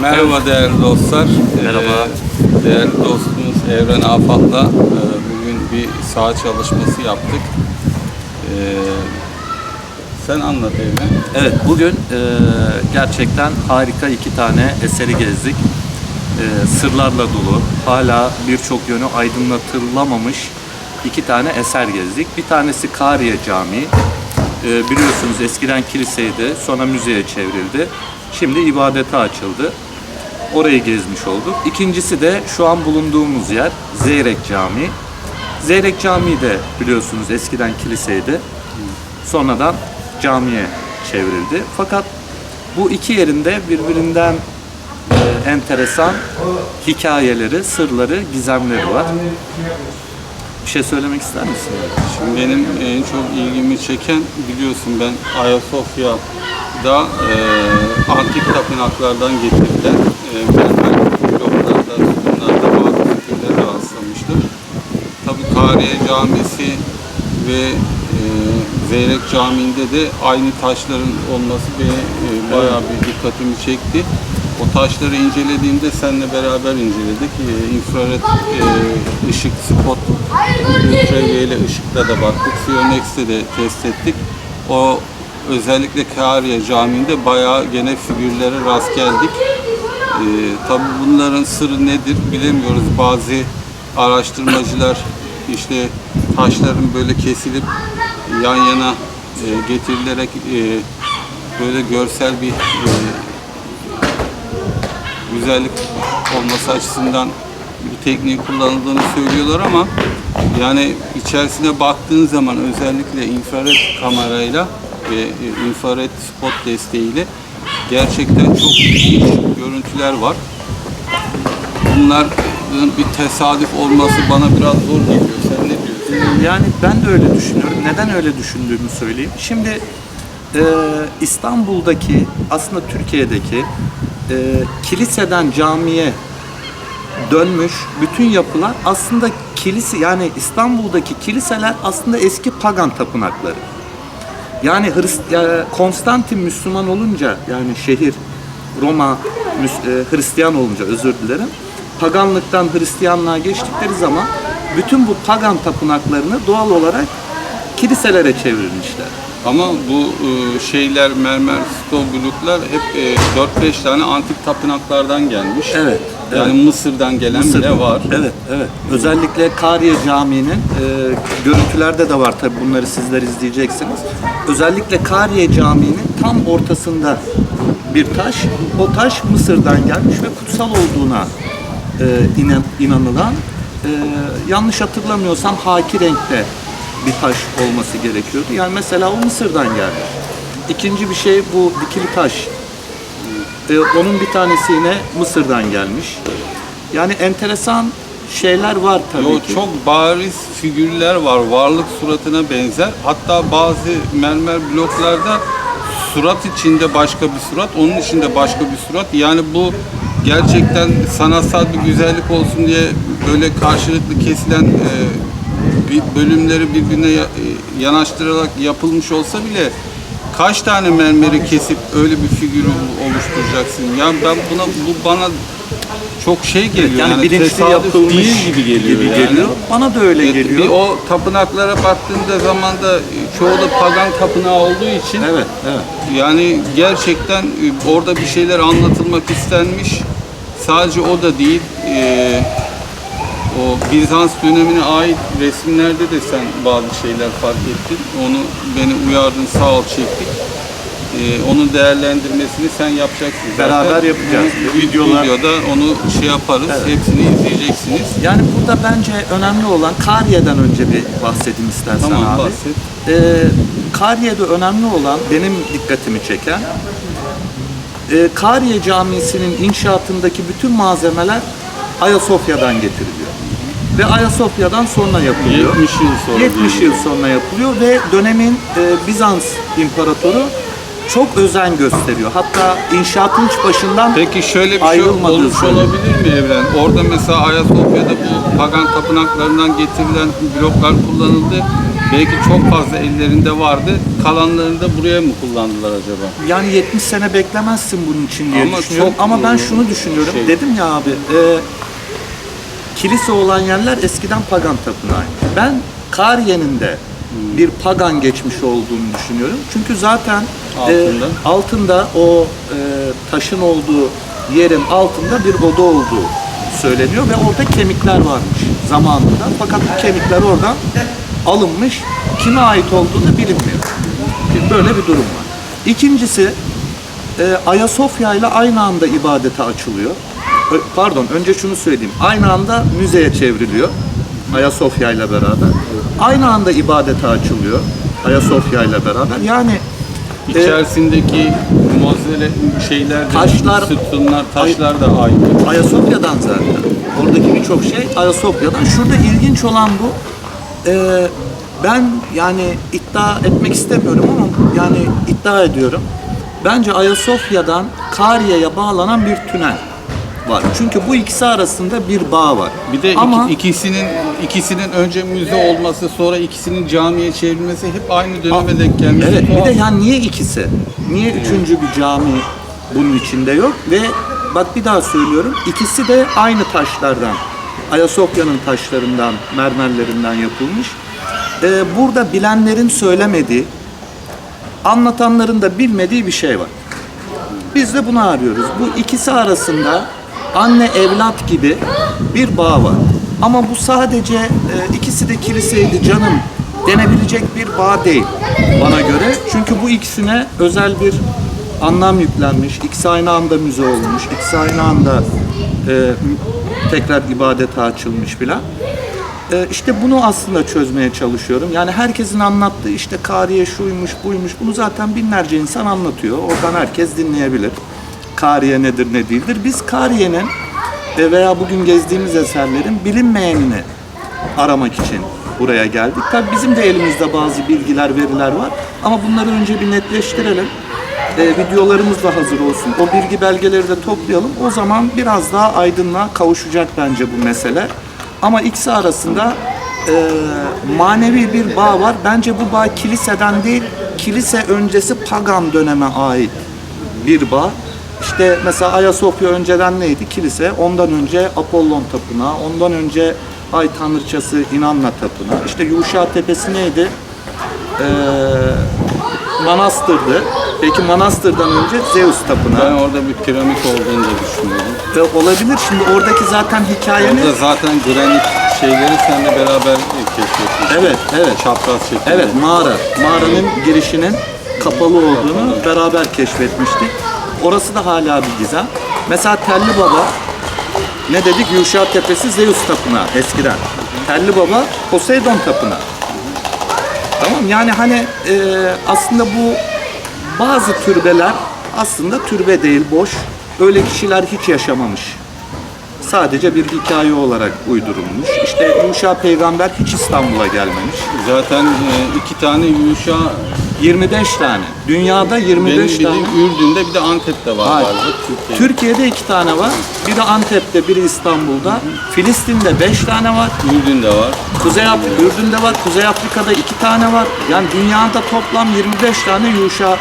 Merhaba değerli dostlar. Merhaba. Ee, değerli dostumuz Evren Afat'la e, bugün bir saha çalışması yaptık. Ee, sen anlat Evren. Evet bugün e, gerçekten harika iki tane eseri gezdik. E, sırlarla dolu, hala birçok yönü aydınlatılamamış iki tane eser gezdik. Bir tanesi Kariye Camii. E, biliyorsunuz eskiden kiliseydi, sonra müzeye çevrildi. Şimdi ibadete açıldı. Orayı gezmiş olduk. İkincisi de şu an bulunduğumuz yer Zeyrek Camii. Zeyrek Camii de biliyorsunuz eskiden kiliseydi. Sonradan camiye çevrildi. Fakat bu iki yerinde birbirinden e, enteresan hikayeleri, sırları, gizemleri var. Bir şey söylemek ister misin? Şimdi benim en çok ilgimi çeken biliyorsun ben Ayasofya'da e, antik tapınaklardan getirilen e, mermer bloklarda, sütunlarda bazı fikirlere rastlamıştım. Tabii Kariye Camisi ve e, Zeyrek Camii'nde de aynı taşların olması beni e, bayağı bir dikkatimi çekti. O taşları incelediğimde seninle beraber inceledik. E, infrared e, ışık spot ultraviyole ışıkla da baktık. Fionex'te de test ettik. O özellikle Kariye Camii'nde bayağı gene figürlere rast geldik. Ee, tabii bunların sırrı nedir bilemiyoruz. Bazı araştırmacılar işte taşların böyle kesilip yan yana e, getirilerek e, böyle görsel bir e, güzellik olması açısından bir tekniği kullanıldığını söylüyorlar ama yani içerisine baktığın zaman özellikle infrared kamerayla ve e, infrared spot desteğiyle gerçekten çok ilginç görüntüler var. Bunların bir tesadüf olması bana biraz zor geliyor. Sen ne diyorsun? Yani ben de öyle düşünüyorum. Neden öyle düşündüğümü söyleyeyim. Şimdi e, İstanbul'daki aslında Türkiye'deki e, kiliseden camiye dönmüş bütün yapılar aslında kilise yani İstanbul'daki kiliseler aslında eski pagan tapınakları. Yani Hrist Konstantin Müslüman olunca yani şehir Roma e, Hristiyan olunca özür dilerim. Paganlıktan Hristiyanlığa geçtikleri zaman bütün bu pagan tapınaklarını doğal olarak kiliselere çevirmişler. Ama bu e, şeyler mermer bloklar hep e, 4-5 tane antik tapınaklardan gelmiş. Evet, Yani Mısır'dan gelen Mısır'da. bile var. Evet, evet. Özellikle Kariye Camii'nin e, görüntülerde de var tabii bunları sizler izleyeceksiniz. Özellikle Kariye Camii'nin tam ortasında bir taş. O taş Mısır'dan gelmiş ve kutsal olduğuna e, inan, inanılan e, yanlış hatırlamıyorsam haki renkte bir taş olması gerekiyordu. Yani mesela o Mısır'dan gelmiş. İkinci bir şey bu dikili taş. E, onun bir tanesi yine Mısır'dan gelmiş. Yani enteresan şeyler var tabii Yo, ki. çok bariz figürler var. Varlık suratına benzer. Hatta bazı mermer bloklarda surat içinde başka bir surat, onun içinde başka bir surat. Yani bu gerçekten sanatsal bir güzellik olsun diye böyle karşılıklı kesilen e, bölümleri birbirine e, yanaştırarak yapılmış olsa bile kaç tane mermeri kesip öyle bir figürü oluşturacaksın? Yani ben buna bu bana çok şey geliyor. yani, bilinçli tesadüf yapılmış değil gibi geliyor. yani. Bana da öyle E, geliyor. Bir o tapınaklara baktığında zaman da çoğu da pagan tapınağı olduğu için Evet, evet. yani gerçekten e, orada bir şeyler anlatılmak istenmiş. Sadece o da değil. e, o Bizans dönemine ait resimlerde de sen bazı şeyler fark ettin. Onu beni uyardın sağ ol çektik. E, onun değerlendirmesini sen yapacaksın. Zaten Beraber yapacağız. Bu Videolar- videoda onu şey yaparız. Hepsini izleyeceksiniz. Yani burada bence önemli olan Kariye'den önce bir bahsedeyim istersen Tamam, abi. bahset. Ee, Kariye'de önemli olan benim dikkatimi çeken e, Kariye Camisi'nin inşaatındaki bütün malzemeler Ayasofya'dan getiriliyor. Ve Ayasofya'dan sonra yapılıyor. 70 yıl sonra 70 diyelim. yıl sonra yapılıyor ve dönemin e, Bizans imparatoru çok özen gösteriyor. Hatta inşaatın hiç başından Peki şöyle bir şey olmuş olabilir mi Evren? Orada mesela Ayasofya'da bu pagan tapınaklarından getirilen bloklar kullanıldı. Belki çok fazla ellerinde vardı. Kalanlarını da buraya mı kullandılar acaba? Yani 70 sene beklemezsin bunun için diye Ama düşünüyorum. çok, Ama ben şunu düşünüyorum. şey- Dedim ya abi, e, kilise olan yerler eskiden pagan tapınağıydı. Ben Kariye'nin de bir pagan geçmiş olduğunu düşünüyorum. Çünkü zaten e, Altında. altında o e, taşın olduğu yerin altında bir oda olduğu söyleniyor ve orada kemikler varmış zamanında. Fakat bu kemikler oradan alınmış. Kime ait olduğu da bilinmiyor. Böyle bir durum var. İkincisi e, Ayasofya ile aynı anda ibadete açılıyor. Pardon, önce şunu söyleyeyim. Aynı anda müzeye çevriliyor. Ayasofya ile beraber. Aynı anda ibadete açılıyor. Ayasofya ile beraber. Yani e, İçerisindeki mozele şeyler de, Taşlar- sütunlar, taşlar da aynı. Ayasofya'dan zaten. Oradaki birçok şey Ayasofya'dan. Şurada ilginç olan bu. Ee, ben yani iddia etmek istemiyorum ama yani iddia ediyorum. Bence Ayasofya'dan Kariye'ye bağlanan bir tünel var. Çünkü bu ikisi arasında bir bağ var. Bir de iki- ama ikisinin ikisinin önce müze olması, sonra ikisinin camiye çevrilmesi hep aynı döneme denk gelmesi. Evet bir de yani niye ikisi? Niye üçüncü bir cami bunun içinde yok? Ve bak bir daha söylüyorum ikisi de aynı taşlardan. Ayasofya'nın taşlarından, mermerlerinden yapılmış. Ee, burada bilenlerin söylemediği, anlatanların da bilmediği bir şey var. Biz de bunu arıyoruz. Bu ikisi arasında anne evlat gibi bir bağ var. Ama bu sadece e, ikisi de kiliseydi canım denebilecek bir bağ değil bana göre. Çünkü bu ikisine özel bir anlam yüklenmiş. İkisi aynı anda müze olmuş. İkisi aynı anda e, tekrar ibadete açılmış filan. E, işte bunu aslında çözmeye çalışıyorum. Yani herkesin anlattığı işte Kariye şuymuş buymuş bunu zaten binlerce insan anlatıyor. Oradan herkes dinleyebilir. Kariye nedir ne değildir. Biz Kariye'nin e, veya bugün gezdiğimiz eserlerin bilinmeyenini aramak için buraya geldik. Tabii bizim de elimizde bazı bilgiler, veriler var. Ama bunları önce bir netleştirelim. E, videolarımız da hazır olsun. O bilgi belgeleri de toplayalım. O zaman biraz daha aydınlığa kavuşacak bence bu mesele. Ama ikisi arasında e, manevi bir bağ var. Bence bu bağ kiliseden değil, kilise öncesi pagan döneme ait bir bağ. İşte mesela Ayasofya önceden neydi? Kilise. Ondan önce Apollon Tapınağı. Ondan önce Ay Tanrıçası İnanna Tapınağı. İşte Yuşa Tepesi neydi? Ee, manastırdı. Peki manastırdan önce Zeus Ben Tapınağı. orada bir piramit olduğunu da düşünüyorum. Ve olabilir. Şimdi oradaki zaten hikayenin... Orada zaten granit şeyleri seninle beraber keşfetmiştik. Evet, evet. Çapraz şekilde. Evet mağara. Mağaranın girişinin kapalı olduğunu beraber keşfetmiştik. Orası da hala bir gizem. Mesela Telli Baba ne dedik? Yuşa Tepesi Zeus Tapınağı eskiden. Telli Baba Poseidon Tapınağı. Tamam yani hani e, aslında bu bazı türbeler aslında türbe değil boş. Öyle kişiler hiç yaşamamış. Sadece bir hikaye olarak uydurulmuş. İşte Yuşa peygamber hiç İstanbul'a gelmemiş. Zaten e, iki tane Yuşa 25 tane. Dünyada 25 benim tane. bildiğim Ürdün'de bir de Antep'te var Hayır. galiba. Türkiye'de. Türkiye'de iki tane var. Biri Antep'te, biri İstanbul'da. Filistin'de 5 tane var. Ürdün'de var. Kuzey Afrika, Ürdün'de var. Kuzey Afrika'da iki tane var. Yani dünyada toplam 25 tane Yuşa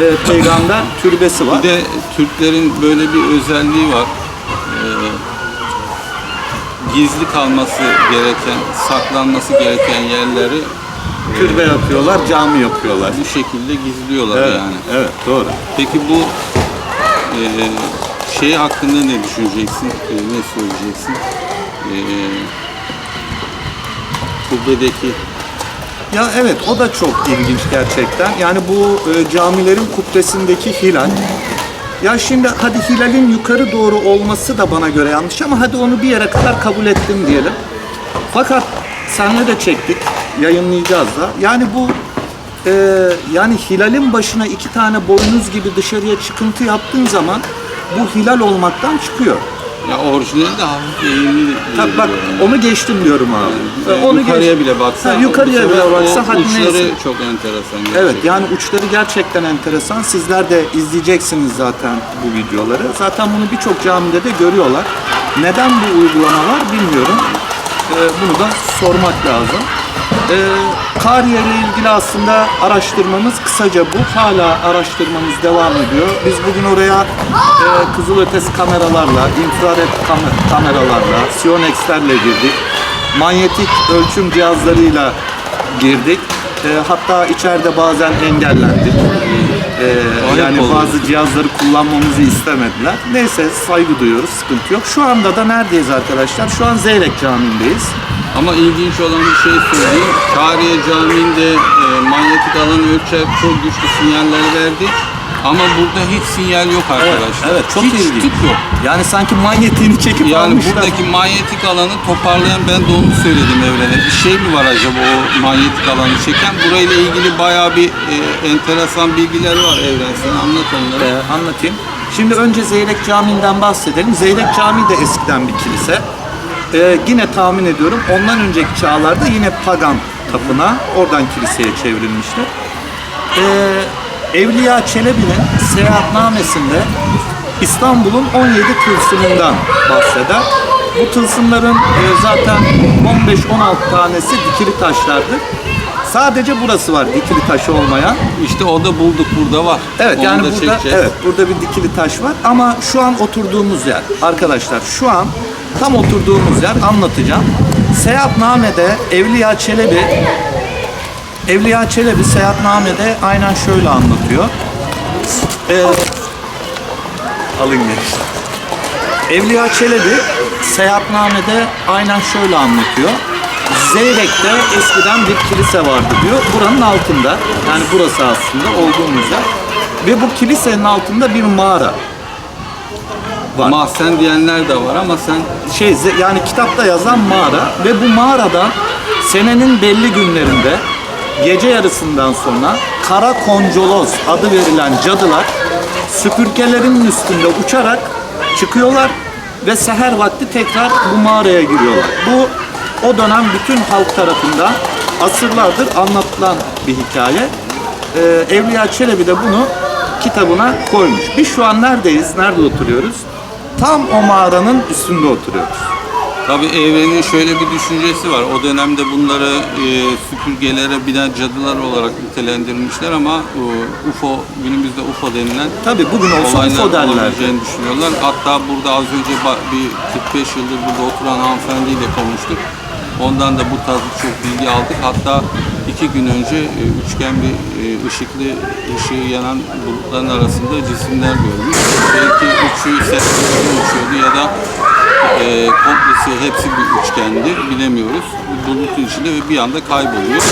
e, peygamber türbesi var. Bir de Türklerin böyle bir özelliği var. Ee, gizli kalması gereken, saklanması gereken yerleri Türbe yapıyorlar, cami yapıyorlar. bu şekilde gizliyorlar Evet, yani. evet doğru. Peki bu e, şey hakkında ne düşüneceksin? E, ne söyleyeceksin? E, kubbedeki Ya evet o da çok ilginç gerçekten. Yani bu e, camilerin kubbesindeki hilal. Ya şimdi hadi hilalin yukarı doğru olması da bana göre yanlış ama hadi onu bir yere kadar kabul ettim diyelim. Fakat senle de çektik, yayınlayacağız da. Yani bu e, yani hilalin başına iki tane boynuz gibi dışarıya çıkıntı yaptığın zaman bu hilal olmaktan çıkıyor. ya orijinali de hafif eğimli. Tabii bak diyor onu geçtim diyorum abi. yani. onu yukarıya geç- bile baksa, Ha, yukarıya bile sefer baksa o hadi uçları neyse. çok enteresan. gerçekten. Evet yani uçları gerçekten enteresan. Sizler de izleyeceksiniz zaten bu videoları. Zaten bunu birçok camide de görüyorlar. Neden bu uygulamalar bilmiyorum. Ee, bunu da sormak lazım. Ee, Kariye ile ilgili aslında araştırmamız kısaca bu. Hala araştırmamız devam ediyor. Biz bugün oraya e, kızılötesi kameralarla, infrared kam- kameralarla, Sionex'lerle girdik. Manyetik ölçüm cihazlarıyla girdik. E, hatta içeride bazen engellendik. E, yani bazı cihazları kullanmamızı istemediler. Neyse saygı duyuyoruz, sıkıntı yok. Şu anda da neredeyiz arkadaşlar? Şu an Zeyrek Camii'ndeyiz. Ama ilginç olan bir şey söyleyeyim. Kariye Camii'nde e, manyetik alan ölçer çok güçlü sinyaller verdi. Ama burada hiç sinyal yok arkadaşlar. Evet, çok hiç ilginç. tık yok. Yani sanki manyetiğini çekip Yani almışlar. buradaki manyetik alanı toparlayan ben de onu söyledim evrene. Bir şey mi var acaba o manyetik alanı çeken? Burayla ilgili bayağı bir e, enteresan bilgiler var evren. Sen anlat onları. Ee, anlatayım. Şimdi önce Zeyrek Camii'nden bahsedelim. Zeyrek Camii de eskiden bir kilise. Ee, yine tahmin ediyorum ondan önceki çağlarda yine pagan tapınağı oradan kiliseye çevrilmiştir. Ee, Evliya Çelebi'nin seyahatnamesinde İstanbul'un 17 tılsımından bahseder. Bu tılsımların e, zaten 15-16 tanesi dikili taşlardır. Sadece burası var dikili taşı olmayan. İşte o da bulduk burada var. Evet Onu yani da burada çekeceğiz. evet burada bir dikili taş var ama şu an oturduğumuz yer arkadaşlar şu an tam oturduğumuz yer anlatacağım. Seyahatname'de Evliya Çelebi Evliya Çelebi Seyahatname'de aynen şöyle anlatıyor. Ee, alın gençler. Evliya Çelebi Seyahatname'de aynen şöyle anlatıyor. Zeyrek'te eskiden bir kilise vardı diyor. Buranın altında. Yani burası aslında olduğumuz yer. Ve bu kilisenin altında bir mağara var. Mahzen diyenler de var ama sen şey yani kitapta yazan mağara ve bu mağarada senenin belli günlerinde gece yarısından sonra kara koncoloz adı verilen cadılar süpürgelerinin üstünde uçarak çıkıyorlar ve seher vakti tekrar bu mağaraya giriyorlar. Bu o dönem bütün halk tarafından asırlardır anlatılan bir hikaye. Ee, Evliya Çelebi de bunu kitabına koymuş. Biz şu an neredeyiz? Nerede oturuyoruz? Tam o mağaranın üstünde oturuyoruz. Tabii evrenin şöyle bir düşüncesi var. O dönemde bunları e, süpürgelere binen cadılar olarak nitelendirmişler ama e, UFO, günümüzde UFO denilen Tabii bugün olsa olaylar UFO derler. olabileceğini düşünüyorlar. Hatta burada az önce bir 45 yıldır burada oturan hanımefendiyle konuştuk. Ondan da bu tarz çok bilgi aldık. Hatta iki gün önce e, üçgen bir e, ışıklı ışığı yanan bulutların arasında cisimler görmüş. Belki üçü seslerden uçuyordu ya da e, komplesi hepsi bir üçgendi bilemiyoruz. Bulutun içinde ve bir anda kayboluyor.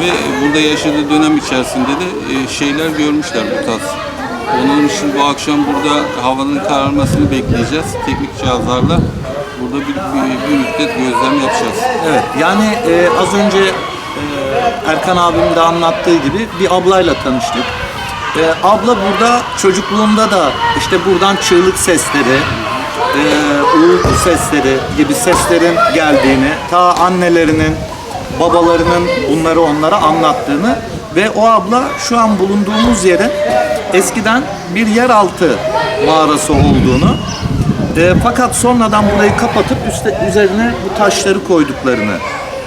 Ve burada yaşadığı dönem içerisinde de e, şeyler görmüşler bu tarz. Onun için bu akşam burada havanın kararmasını bekleyeceğiz. Teknik cihazlarla burada bir, bir, bir müddet gözlem yapacağız. Evet yani e, az önce Erkan abimin de anlattığı gibi bir ablayla tanıştık. E, abla burada çocukluğunda da işte buradan çığlık sesleri, e, uğultu sesleri gibi seslerin geldiğini, ta annelerinin, babalarının bunları onlara anlattığını ve o abla şu an bulunduğumuz yerin eskiden bir yeraltı mağarası olduğunu e, fakat sonradan burayı kapatıp üste, üzerine bu taşları koyduklarını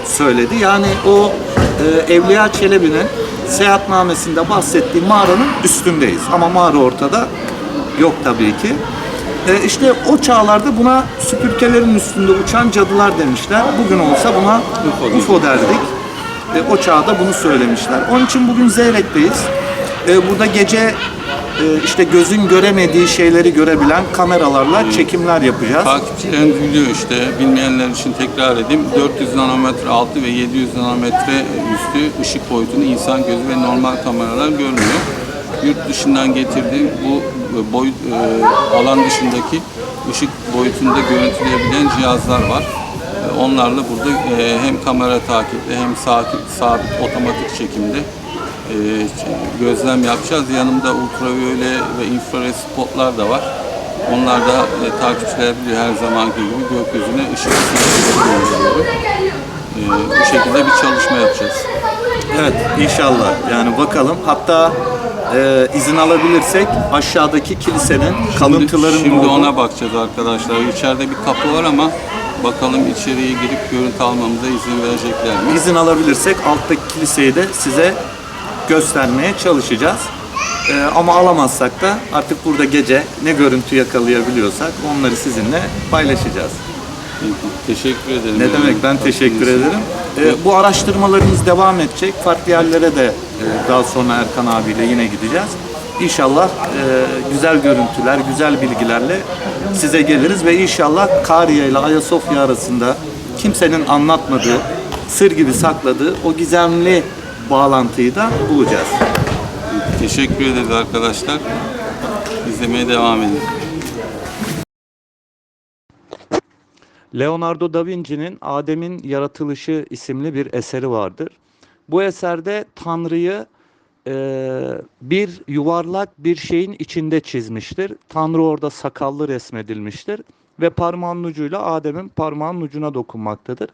söyledi. Yani o e, Evliya Çelebi'nin seyahatnamesinde bahsettiği mağaranın üstündeyiz. Ama mağara ortada yok tabii ki. E, işte o çağlarda buna süpürgelerin üstünde uçan cadılar demişler. Bugün olsa buna UFO UFO, derdik. E, o çağda bunu söylemişler. Onun için bugün Zeyrek'teyiz. E, burada gece işte gözün göremediği şeyleri görebilen kameralarla çekimler yapacağız. Takipçilerin biliyor işte bilmeyenler için tekrar edeyim. 400 nanometre altı ve 700 nanometre üstü ışık boyutunu insan gözü ve normal kameralar görmüyor. Yurt dışından getirdiği bu boyut e, alan dışındaki ışık boyutunda görüntüleyebilen cihazlar var. E, Onlarla burada e, hem kamera takiple hem sabit, sabit otomatik çekimde e, gözlem yapacağız. Yanımda ultraviyole ve infrared spotlar da var. Onlar da e, takipçiler biliyor her zamanki gibi gökyüzüne ışık gönderiyorum. E, bu şekilde bir çalışma yapacağız. Evet inşallah yani bakalım hatta e, izin alabilirsek aşağıdaki kilisenin kalıntılarının Şimdi olduğu- ona bakacağız arkadaşlar. İçeride bir kapı var ama Bakalım içeriye girip görüntü almamıza izin verecekler mi? İzin alabilirsek alttaki kiliseyi de size göstermeye çalışacağız. Ee, ama alamazsak da artık burada gece ne görüntü yakalayabiliyorsak onları sizinle paylaşacağız. Teşekkür ederim. Ne demek ben teşekkür ederim. Ee, bu araştırmalarımız devam edecek. Farklı yerlere de e, daha sonra Erkan abiyle yine gideceğiz. İnşallah e, güzel görüntüler, güzel bilgilerle size geliriz ve inşallah Kariye ile Ayasofya arasında kimsenin anlatmadığı, sır gibi sakladığı o gizemli bağlantıyı da bulacağız. Teşekkür ederiz arkadaşlar. İzlemeye devam edin. Leonardo da Vinci'nin Adem'in Yaratılışı isimli bir eseri vardır. Bu eserde Tanrı'yı eee, bir yuvarlak bir şeyin içinde çizmiştir. Tanrı orada sakallı resmedilmiştir ve parmağının ucuyla Adem'in parmağının ucuna dokunmaktadır.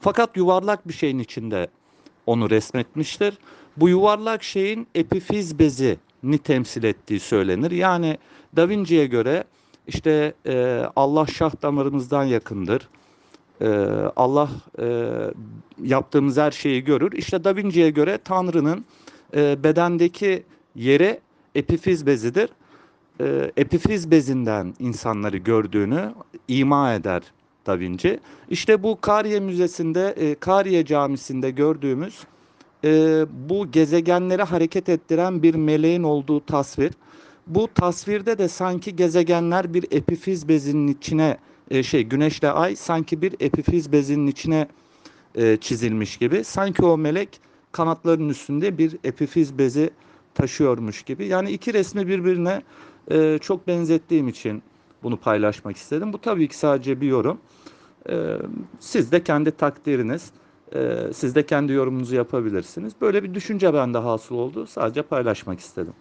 Fakat yuvarlak bir şeyin içinde onu resmetmiştir. Bu yuvarlak şeyin epifiz bezini temsil ettiği söylenir. Yani Da Vinci'ye göre işte e, Allah şah damarımızdan yakındır. E, Allah e, yaptığımız her şeyi görür. İşte Da Vinci'ye göre Tanrı'nın e, bedendeki yeri epifiz bezidir. E, epifiz bezinden insanları gördüğünü ima eder Da Vinci. İşte bu Kariye Müzesi'nde, e, Kariye Camisi'nde gördüğümüz e, bu gezegenleri hareket ettiren bir meleğin olduğu tasvir. Bu tasvirde de sanki gezegenler bir epifiz bezinin içine e, şey güneşle ay sanki bir epifiz bezinin içine e, çizilmiş gibi. Sanki o melek kanatlarının üstünde bir epifiz bezi taşıyormuş gibi. Yani iki resmi birbirine e, çok benzettiğim için bunu paylaşmak istedim. Bu tabii ki sadece bir yorum. E, siz de kendi takdiriniz, e, siz de kendi yorumunuzu yapabilirsiniz. Böyle bir düşünce bende hasıl oldu. Sadece paylaşmak istedim.